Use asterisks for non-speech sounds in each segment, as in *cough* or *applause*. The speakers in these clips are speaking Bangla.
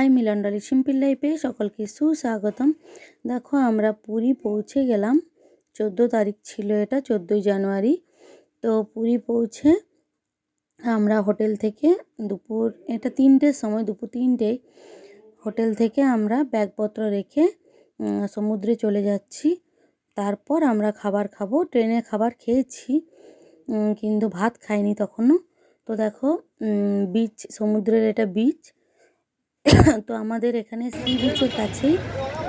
হাই মিলনডালি সিম্পল লাইফে সকলকে সুস্বাগতম। দেখো, আমরা পুরী পৌঁছে গেলাম। চোদ্দ তারিখ ছিল এটা, চোদ্দোই জানুয়ারি। তো পুরী পৌঁছে আমরা হোটেল থেকে দুপুর, এটা তিনটের সময়, দুপুর তিনটে, হোটেল থেকে আমরা ব্যাগপত্র রেখে সমুদ্রে চলে যাচ্ছি। তারপর আমরা খাবার খাব, ট্রেনে খাবার খেয়েছি কিন্তু ভাত খাইনি তখনও। তো দেখো বিচ সমুদ্রের এটা বিচ *coughs* তো আমাদের এখানে সি বিচের কাছেই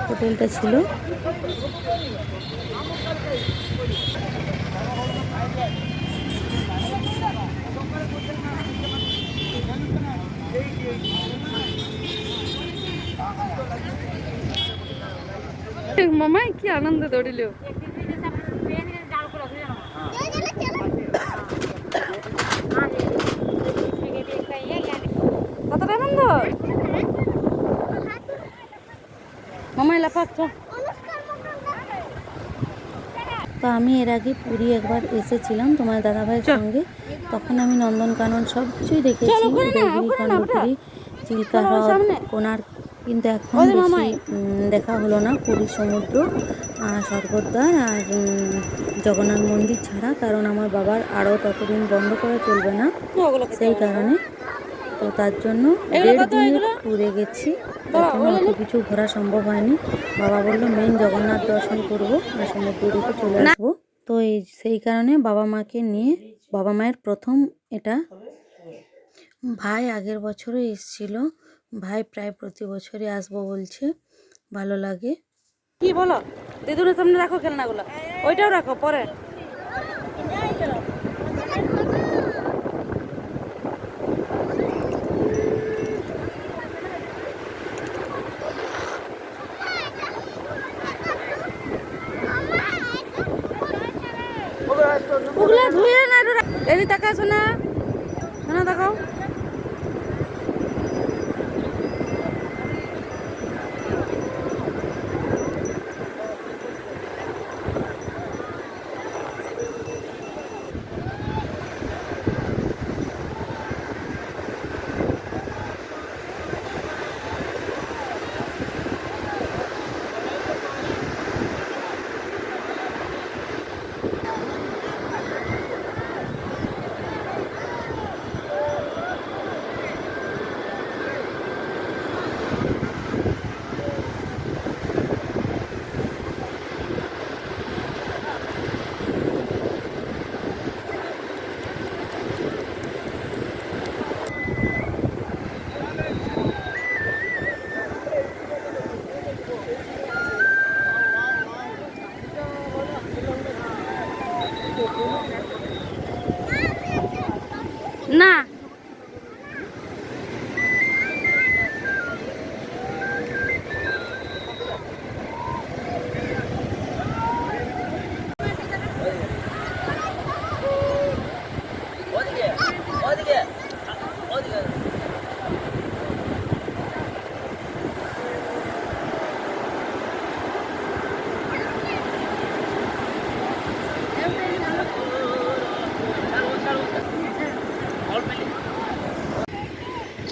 হোটেলটা ছিল। মামাই কি আনন্দ দৌড়িল কত আনন্দ? লাফাক তো আমি এর আগে পুরী একবার এসেছিলাম তোমার দাদাভাইয়ের সঙ্গে। তখন আমি নন্দনকানন সব কিছুই দেখেছি। খণ্ডগিরি চিল্কা হ্রদ কিন্তু এখন বেশি দেখা হলো না। পুরী সমুদ্র স্বর্গদ্বার আর জগন্নাথ মন্দির ছাড়া কারণ আমার বাবার আরও ততদিন বন্ধ করা চলবে না। সেই কারণে। তো তার জন্য দেড় এগুলো? ট্যুরে গেছি। অত কিছু ঘোরা সম্ভব হয়নি। বাবা বলল মেন জগন্নাথ দর্শন করব আর সমুদ্র দেখে চলে আসব। তো এই সেই কারণে বাবা মাকে নিয়ে বাবা মায়ের প্রথম এটা ভাই আগের বছরও এসেছিল। ভাই প্রায় প্রতি বছরই আসব বলছে ভালো লাগে। কি বলো? দিদুনের সামনে রাখো খেলনাগুলো। ওইটাও রাখো পরে। ধুয়ে না এদিকে শোনা শোনা তাকাও না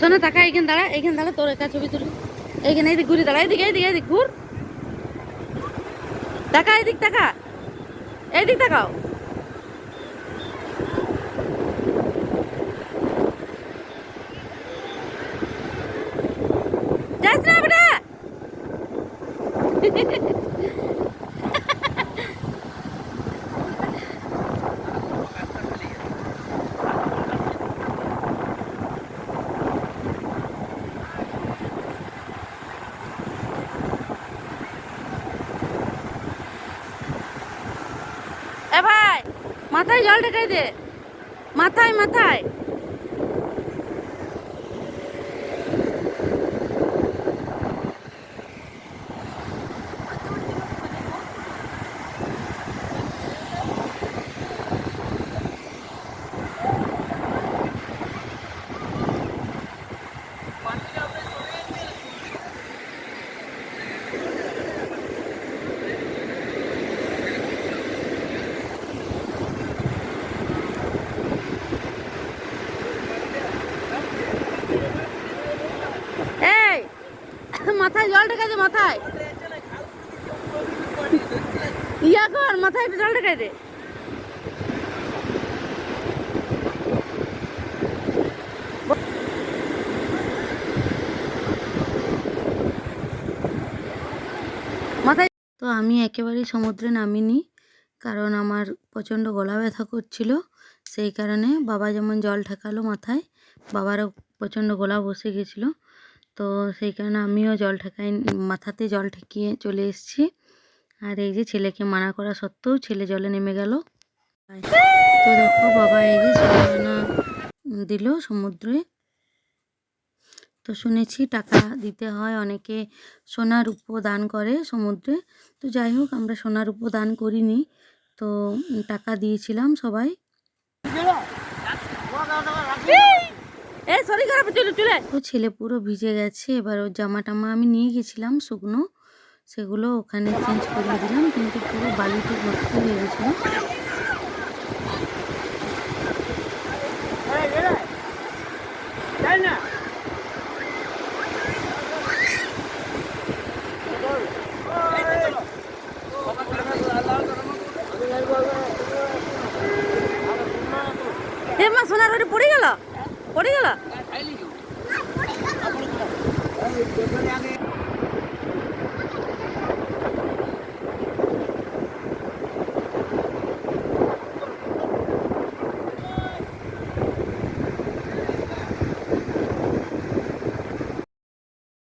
শোনো টাকা এইখানে দাঁড়া এইখানে দাঁড়া, তোর একা ছবি তুলি এইখানে এইদিক ঘুরে দাঁড়া এইদিকে এইদিকে এইদিক ঘুর। টাকা এইদিক টাকা এইদিক তাকাও। যাস এ ভাই মাথায় জল ঢেকাই দে। মাথায় মাথায়। মাথায় জল ঢেকে দে মাথায়। ইয়া কর মাথায় একটু জল ঢেকে দে তো আমি একেবারেই সমুদ্রে নামিনি, কারণ আমার প্রচণ্ড গলা ব্যথা করছিল। সেই কারণে বাবা যেমন জল ঠেকালো মাথায়, বাবারও প্রচণ্ড গলা বসে গেছিল। তো সেই কারণে আমিও জল ঠেকাই মাথাতে জল ঠেকিয়ে চলে এসেছি। আর এই যে ছেলেকে মানা করা সত্ত্বেও ছেলে জলে নেমে গেল। তো দেখো বাবা এই যে সাহায্য দিল সমুদ্রে। তো শুনেছি টাকা দিতে হয় অনেকে সোনার রূপো দান করে সমুদ্রে। তো যাই হোক, আমরা সোনার রূপো দান করিনি। তো টাকা দিয়েছিলাম সবাই। এ ছেলে পুরো ভিজে গেছে, এবার ওর জামা টামা আমি নিয়ে গেছিলাম, শুকনো। সেগুলো ওখানে চেঞ্জ করে দিলাম, কিন্তু পুরো বালিতে ভর্তি হয়ে গেছিল এ মা সোনার বাড়ি পড়ে গেল পড়ে গেল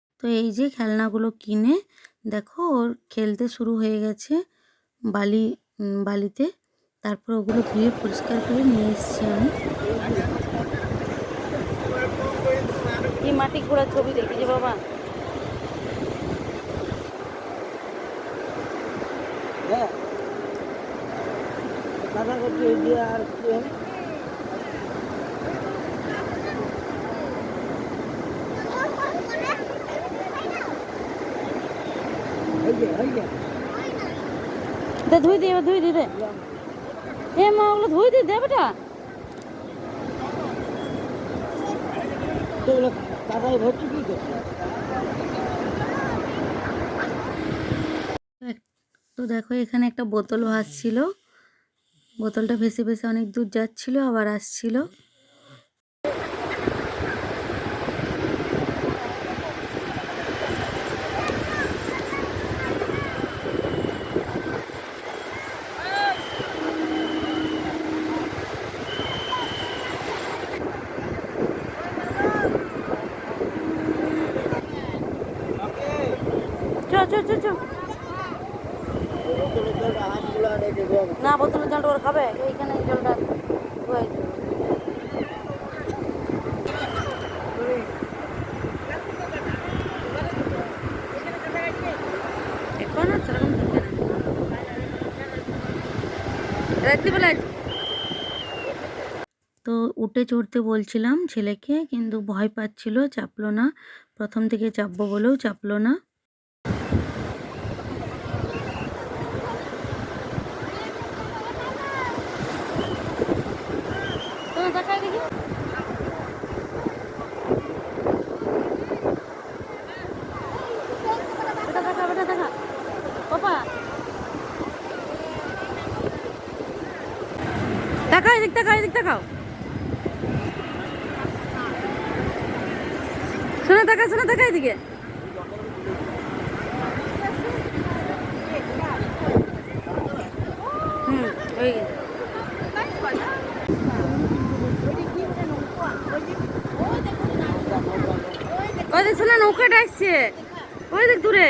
তো এই যে খেলনাগুলো কিনে দেখো ওর খেলতে শুরু হয়ে গেছে বালি বালিতে। তারপর ওগুলো ধুয়ে পরিষ্কার করে নিয়ে এসেছি আমি। মাটি ঘোড়ার ছবি দেখেছি বাবা। দাদা দিয়ে আর কি হবে? এই যে, এই যে, দে ধুই দে ধুই দি দে। এ মা ওগুলো ধুই দি দে বেটা। তো দেখো এখানে একটা বোতল ভাসছিল। বোতলটা ভেসে ভেসে অনেক দূর যাচ্ছিল আবার আসছিল। চ চ চ চ না, বোতলের জলটা ওরা খাবে এইখানে জলটা ধুয়ে দিও। এখন আর সেরকম থাকে না। রাত্রিবেলা তো উঠে চড়তে বলছিলাম ছেলেকে, কিন্তু ভয় পাচ্ছিল, চাপলো না প্রথম থেকে চাপবো বলেও চাপলো না তোমার দেখাই দেখি বেটা দেখা বেটা দেখা পাপা দেখাও, এদিক দেখাও এদিক দেখাও। শোনা দেখা শোনা দেখা এদিকে। হুম গেছে ওই দেখ শোনা নৌকাটা আসছে। ওই দেখ দূরে।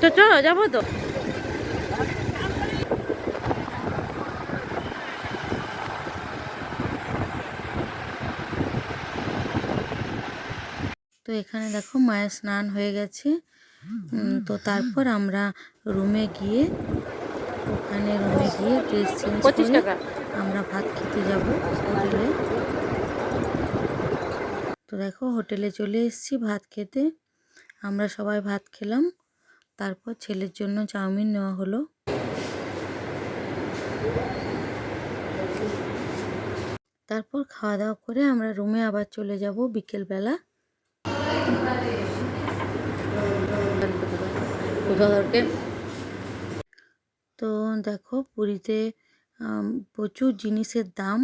তো চলো যাব তো। তো এখানে দেখো মায়ের স্নান হয়ে গেছে। তো তারপর আমরা রুমে গিয়ে ওখানে রুমে গিয়ে ড্রেস চেঞ্জ করে আমরা ভাত খেতে যাব হোটেলে। তো দেখো হোটেলে চলে এসেছি ভাত খেতে। আমরা সবাই ভাত খেলাম। তারপর ছেলের জন্য চাউমিন নেওয়া হলো। তারপর খাওয়া দাওয়া করে আমরা রুমে আবার চলে যাব বিকেলবেলা। তো দেখো পুরীতে প্রচুর জিনিসের দাম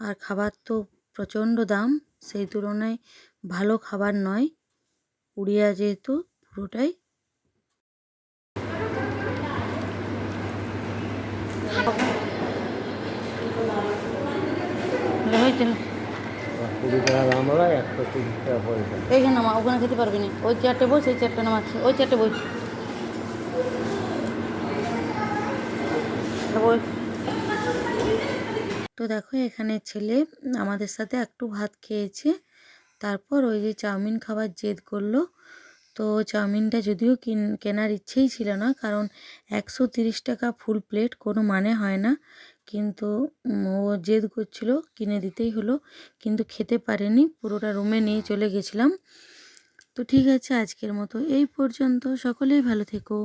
আর খাবার তো প্রচণ্ড দাম সেই তুলনায় ভালো খাবার নয়। উড়িয়া যেহেতু পুরোটাই নামা, ওখানে খেতে পারবি না। ওই চারটে বই সেই চারটে নামাচ্ছে ওই চারটে বই তো দেখো, এখানে ছেলে আমাদের সাথে একটু ভাত খেয়েছে। তারপর ওই যে চাউমিন খাবার জেদ করল। তো চাউমিনটা যদিও কিন, কেনার ইচ্ছেই ছিল না, কারণ একশো তিরিশ টাকা ফুল প্লেট কোনো মানে হয় না। কিন্তু ও জেদ করছিল কিনে দিতেই হলো। কিন্তু খেতে পারেনি, পুরোটা রুমে নিয়ে চলে গেছিলাম। তো ঠিক আছে, আজকের মতো এই পর্যন্ত। সকলেই ভালো থেকো।